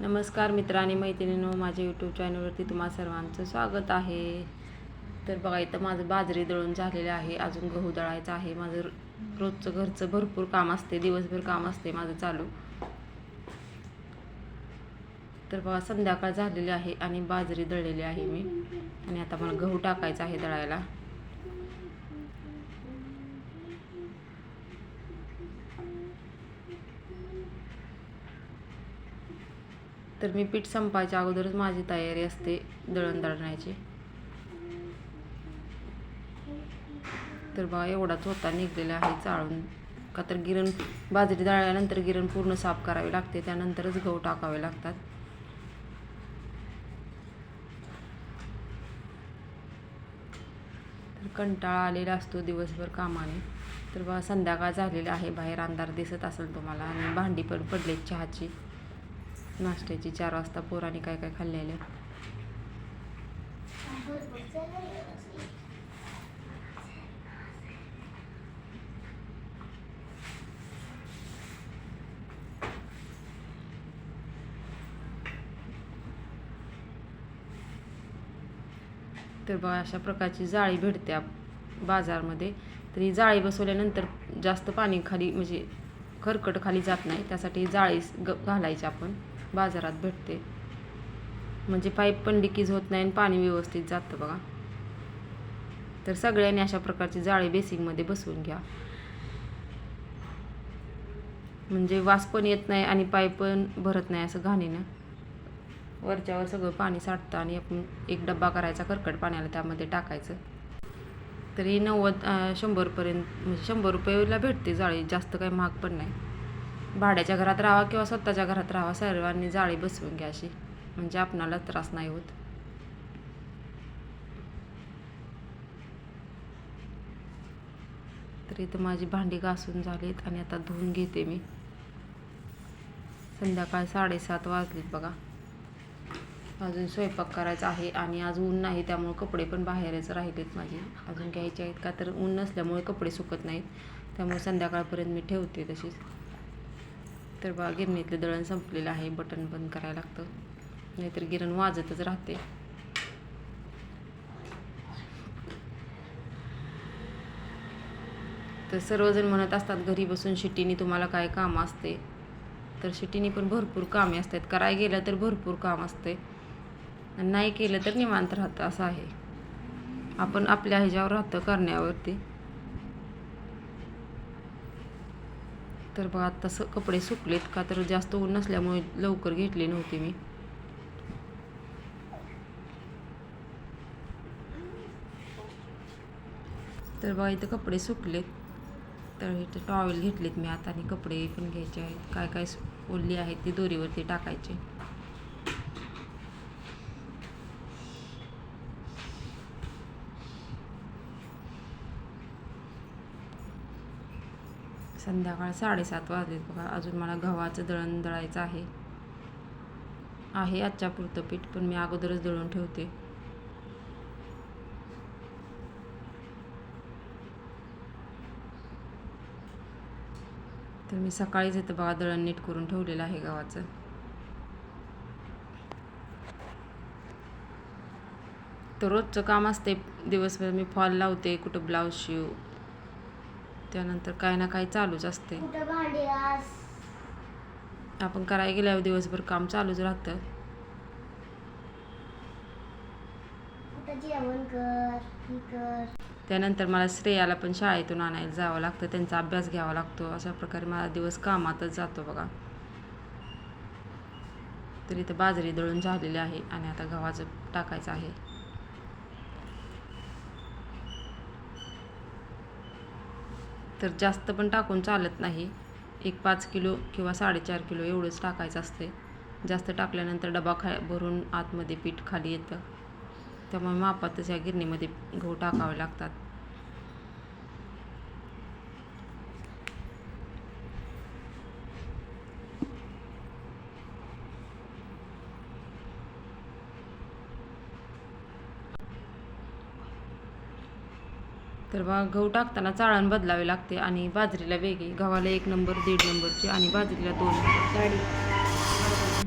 नमस्कार मित्र आणि मैत्रिणींनो माझ्या यूट्यूब चॅनलवरती तुम्हा सर्वांचं स्वागत आहे. तर बघा इथं माझं बाजरी दळून झालेलं आहे. अजून गहू दळायचं आहे. माझं रोजचं घरचं भरपूर काम असते. दिवसभर काम असते माझं चालू. तर बघा संध्याकाळ झालेली आहे आणि बाजरी दळलेली आहे मी. आणि आता मला गहू टाकायचा आहे दळायला. तर मी पीठ संपायच्या अगोदरच माझी तयारी असते दळण दळण्याची. तर बघा एवढाच होता निघलेला आहे चाळून. का तर गिरण बाजरी दळल्यानंतर गिरण पूर्ण साफ करावी लागते त्यानंतरच गहू टाकावे लागतात. तर कंटाळा आलेला असतो दिवसभर कामाने. तर बघा संध्याकाळ झालेला आहे बाहेर अंधार दिसत असेल तुम्हाला आणि भांडी पण पडले चहाची. नाश्त्याची चार वाजता पोराने काय काय खाल्लेलं तर बघा अशा प्रकारची जाळी भेटते आप- बाजारमध्ये. तर ही जाळी बसवल्यानंतर जास्त पाणी खाली म्हणजे खरकट खाली जात नाही. त्यासाठी जाळी घालायची आपण. बाजारात भेटते. म्हणजे पाईप पण लिकेज होत नाही आणि पाणी व्यवस्थित जातं बघा. तर सगळ्यांनी अशा प्रकारची जाळी बेसिंगमध्ये बसवून घ्या. म्हणजे वास पण येत नाही आणि पाईप पण भरत नाही असं घाणीनं. वरच्यावर सगळं पाणी साठतं आणि आपण एक डब्बा करायचा कर्कट पाण्याला त्यामध्ये टाकायचं. तरी नव्वद शंभरपर्यंत म्हणजे शंभर रुपयाला भेटते जाळी. जास्त काही महाग पण नाही. भाड्याच्या घरात राहा किंवा स्वतःच्या घरात राहा सर्वांनी जाळी बसवून घ्या अशी. म्हणजे आपणाला त्रास नाही होत. तर इथं माझी भांडी घासून झालीत आणि आता धुवून घेते मी. संध्याकाळ साडेसात वाजलीत बघा. अजून स्वयंपाक करायचा आहे आणि आज ऊन नाही त्यामुळे कपडे पण बाहेरच राहिलेत माझे. अजून घ्यायचे आहेत का? तर ऊन नसल्यामुळे कपडे सुकत नाहीत. त्यामुळे संध्याकाळपर्यंत मी ठेवते तशीच तर बा गिरणीतलं दळण संपलेलं आहे बटन बंद करायला लागतं. नाहीतर गिरण वाजतच राहते. तर सर्वजण म्हणत असतात घरी बसून शिट्टीने तुम्हाला काय काम असते? तर शिट्टीने पण भरपूर कामे असतात. कराय गेलं तर भरपूर काम असते. आणि नाही केलं तर निवांत राहतं असं आहे. आपण आपल्या ह्याच्यावर राहतं करण्यावरती. तर बघा आता स कपडे सुकलेत का तर जास्त ऊन नसल्यामुळे लवकर घेतली नव्हती मी. तर बघा इथं कपडे सुकलेत. तर इथं टॉवेल घेतलेत मी आता आणि कपडे पण घ्यायचे आहेत. काय काय सु- ओली आहेत ती दोरीवरती टाकायचे. संध्याकाळ साडेसात वाजलेत बघा. अजून मला गव्हाचं दळण दळायचं आहे. आहे आजच्या पुरतं पीठ पण मी अगोदरच दळून ठेवते. तर मी सकाळीच येतं बघा दळण नीट करून ठेवलेलं आहे गव्हाचं. तर रोजचं काम असते. दिवसभर मी फॉल लावते कुठं ब्लाऊज शिव. त्यानंतर काय ना काय चालूच असते आपण करायला गेल्यावर दिवसभर काम चालूच राहतं. त्यानंतर मला श्रेयाला पण शाळेतून आणायला जावं लागतं त्यांचा अभ्यास घ्यावा लागतो. अशा प्रकारे माझा दिवस कामातच जातो बघा. तर इथं बाजरी दळून झालेली आहे आणि आता गव्हाचं टाकायचं आहे. तर जास्त पण टाकून चालत नाही. एक पाच किलो किंवा साडेचार किलो एवढंच टाकायचं असते. जास्त टाकल्यानंतर डबा खा भरून आतमध्ये पीठ खाली येतं. त्यामुळे मापातच या गिरणीमध्ये गहू टाकावे लागतात. तर मग गहू टाकताना चाळण बदलावे लागते आणि बाजरीला वेगळी. गव्हाला एक नंबर दीड नंबरची आणि बाजरीला दोन. नंबर